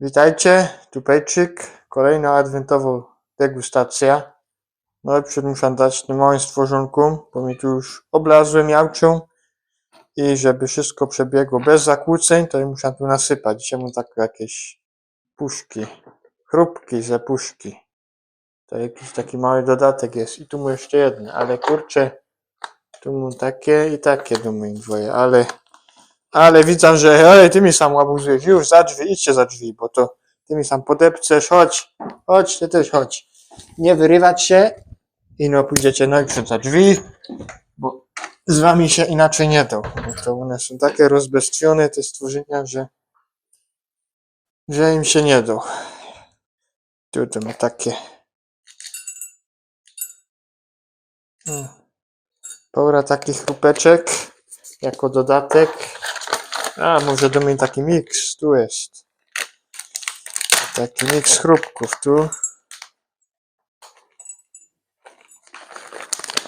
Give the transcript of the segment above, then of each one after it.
Witajcie, tu Pejczyk, kolejna adwentowa degustacja. No i przed muszę dać tym małym stworzonkom, bo mi tu już oblazły miałczą i żeby wszystko przebiegło bez zakłóceń, to ja muszę tu nasypać. Dzisiaj mu tak jakieś puszki, chrupki ze puszki. To jakiś taki mały dodatek jest i tu mu jeszcze jedne, ale kurczę, tu mu takie i takie moich dwoje, ale ale widzę, że ej, ty mi sam łabuzujesz, już za drzwi, idźcie za drzwi, bo to ty mi sam podepczesz, chodź, chodź, ty też chodź. Nie wyrywać się i no pójdziecie najpierw za drzwi, bo z wami się inaczej nie da, to one są takie rozbestwione, te stworzenia, że że im się nie da. Tu to ma takie Hmm. Pora takich chrupeczek jako dodatek. A, może do mnie taki miks, tu jest. Taki miks chrupków tu.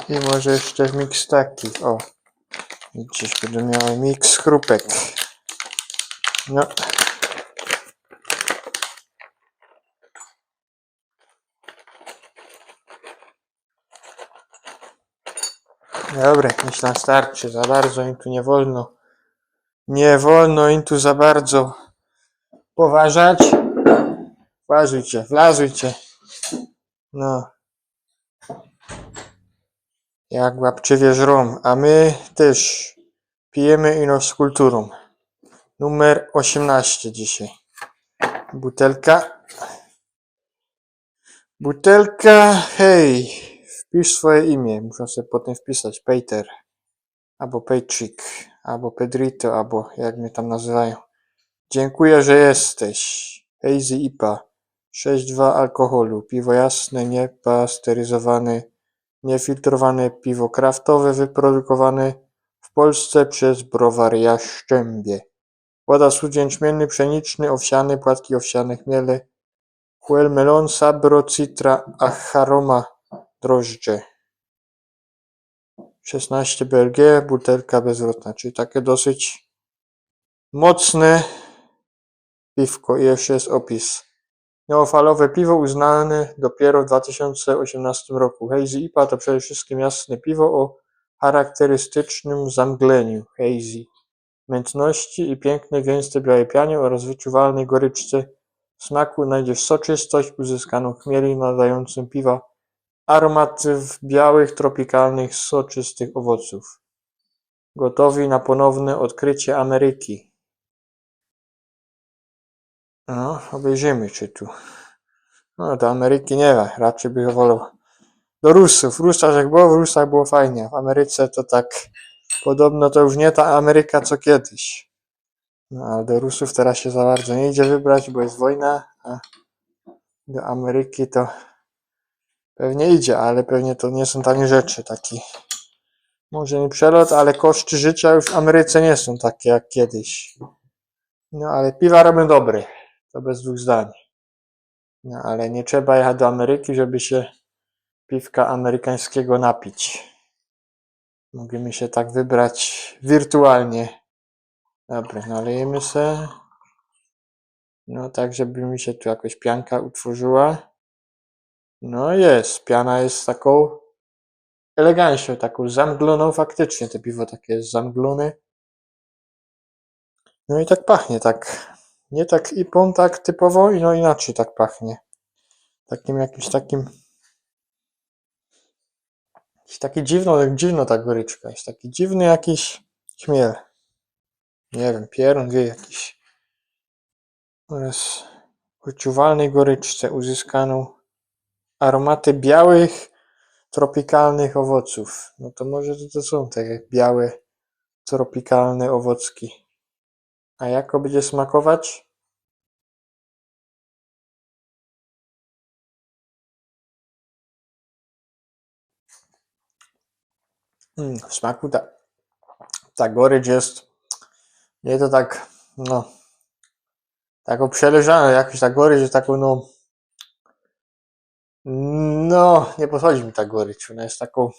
I może jeszcze miks taki, o. Gdzieś będę miał miks chrupek. No. Dobre, myślę starczy, za bardzo im tu nie wolno. Nie wolno im tu za bardzo poważać. Włazujcie, wlazujcie. No. Jak łapczywie żrą, a my też pijemy ino z kulturą. Numer 18 dzisiaj. Butelka. Butelka, hej, wpisz swoje imię. Muszę sobie potem wpisać Peter, albo Pejczyk, albo Pedrito, albo jak mnie tam nazywają. Dziękuję, że jesteś. Hazy IPA. 6,2 alkoholu. Piwo jasne, niepasteryzowane, niefiltrowane piwo kraftowe wyprodukowane w Polsce przez browar Jaszczębie. Woda sód jęczmienny, pszeniczny, owsiany, płatki owsiane, chmiele, Huel melon, sabro, citra, acharoma, drożdże. 16 BLG, butelka bezwrotna, czyli takie dosyć mocne piwko i jeszcze jest opis. Neofalowe piwo uznane dopiero w 2018 roku. Hazy IPA to przede wszystkim jasne piwo o charakterystycznym zamgleniu hazy, mętności i pięknej gęstej białej pianie oraz wyczuwalnej goryczce smaku znajdziesz soczystość uzyskaną chmieli nadającym piwa aromat w białych, tropikalnych, soczystych owoców. Gotowi na ponowne odkrycie Ameryki. No, obejrzymy, czy tu. No, do Ameryki nie wiem, raczej bych wolał do Rusów. W Rusach jak było, w Rusach było fajnie. W Ameryce to tak, podobno to już nie ta Ameryka co kiedyś. No, ale do Rusów teraz się za bardzo nie idzie wybrać, bo jest wojna, a do Ameryki to pewnie idzie, ale pewnie to nie są tanie rzeczy. Taki, może nie przelot, ale koszty życia już w Ameryce nie są takie jak kiedyś. No, ale piwa robią dobre. To bez dwóch zdań. No, ale nie trzeba jechać do Ameryki, żeby się piwka amerykańskiego napić. Możemy się tak wybrać wirtualnie. Dobra, nalejemy se. No tak, żeby mi się tu jakoś pianka utworzyła. No jest, piana jest taką elegancją, taką zamgloną faktycznie. To piwo takie jest zamglone. No i tak pachnie, tak. Nie tak ipą, tak typowo, no inaczej tak pachnie. Takim jakimś takim jakiś taki dziwno, dziwno ta goryczka jest. Taki dziwny jakiś chmiel. Nie wiem, pierun wie jakiś. Oraz wyczuwalnej goryczce uzyskaną aromaty białych, tropikalnych owoców. No to może to, są te białe, tropikalne owocki. A jako będzie smakować? Mm, w smaku ta, ta gorycz jest nie to tak, no, taką przeleżaną, jakoś ta gorycz jest taką, no, no, nie podchodzi mi ta gorycz, ona jest taką,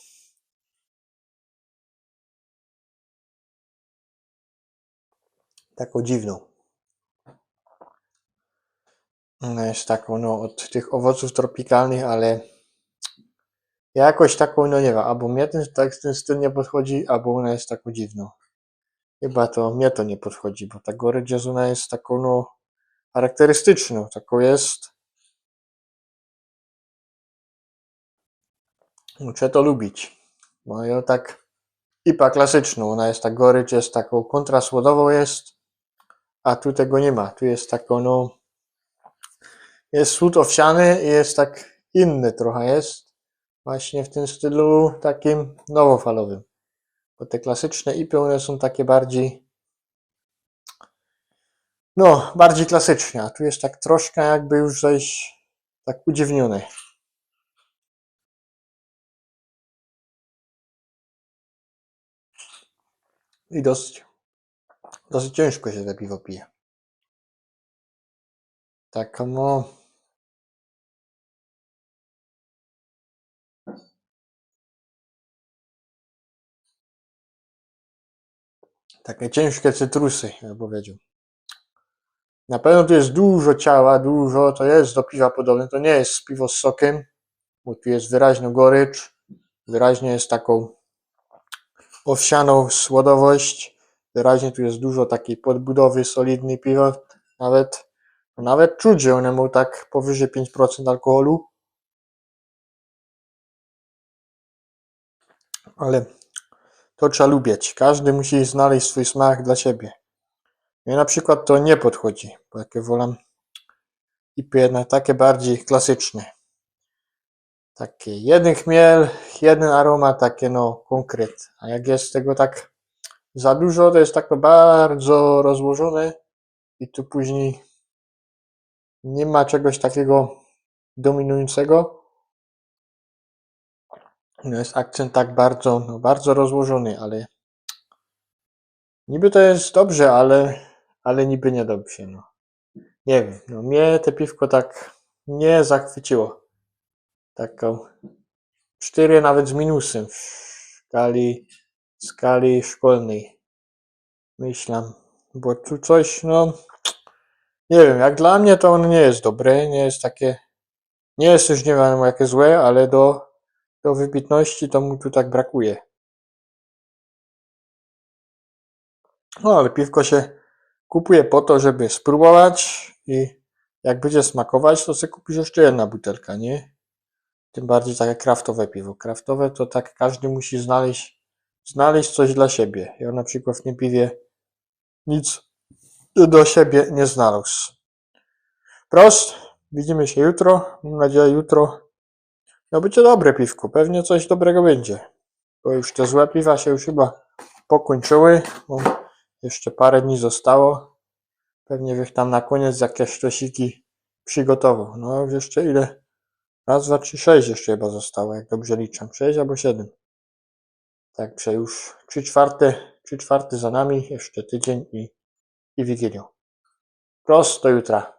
taką dziwną. Ona jest taką, no, od tych owoców tropikalnych, ale ja jakoś taką, no nie wiem, albo mnie ten, tak, ten styl nie podchodzi, albo ona jest taką dziwną. Chyba to mnie to nie podchodzi, bo ta gorycz jest, ona jest taką, no, charakterystyczną, taką jest. Muszę to lubić, bo ja tak IPA klasyczną, ona jest ta gorycz, jest taką kontrasłodową jest, a tu tego nie ma, tu jest taką, no, jest słód owsiany i jest tak inny trochę jest, właśnie w tym stylu takim nowofalowym. Bo te klasyczne IPy, one są takie bardziej, no, bardziej klasyczne, a tu jest tak troszkę jakby już coś tak udziwnione. I dosyć, dosyć ciężko się te piwo pije. Tak, no, takie ciężkie cytrusy, jak powiedział. Na pewno tu jest dużo ciała, dużo, to jest do piwa podobne, to nie jest piwo z sokiem, bo tu jest wyraźna gorycz, wyraźnie jest taką owsianą słodowość, wyraźnie tu jest dużo takiej podbudowy solidnej piwa, nawet, nawet czuć, że one mają tak powyżej 5% alkoholu, ale to trzeba lubić, każdy musi znaleźć swój smak dla siebie. Mnie na przykład to nie podchodzi, bo takie wolam IPy jednak takie bardziej klasyczne. Takie jeden chmiel, jeden aromat, takie no konkret. A jak jest tego tak za dużo, to jest tak bardzo rozłożone i tu później nie ma czegoś takiego dominującego. No jest akcent tak bardzo, no bardzo rozłożony, ale niby to jest dobrze, ale, ale niby niedobrze, no. Nie wiem, no mnie te piwko tak nie zachwyciło. Taką 4 nawet z minusem w skali, w skali szkolnej. Myślam, bo tu coś, no nie wiem, jak dla mnie to ono nie jest dobre, nie jest takie, nie jest już nie wiem jakie złe, ale do, do wybitności to mu tu tak brakuje. No ale piwko się kupuje po to, żeby spróbować i jak będzie smakować, to sobie kupisz jeszcze jedna butelka, nie? Tym bardziej takie kraftowe piwo. Kraftowe to tak każdy musi znaleźć, znaleźć coś dla siebie. Ja na przykład w tym piwie nic do siebie nie znalazł. Prost, widzimy się jutro. Mam nadzieję jutro. No będzie dobre piwko, pewnie coś dobrego będzie. Bo już te złe piwa się już chyba pokończyły. Jeszcze parę dni zostało. Pewnie bych tam na koniec jakieś sztosiki przygotował. No jeszcze ile? Raz, dwa, trzy, sześć jeszcze chyba zostało, jak dobrze liczę. Sześć albo siedem. Także już trzy czwarte, trzy czwarte za nami, jeszcze tydzień i, i Wigilią. Prosto jutra.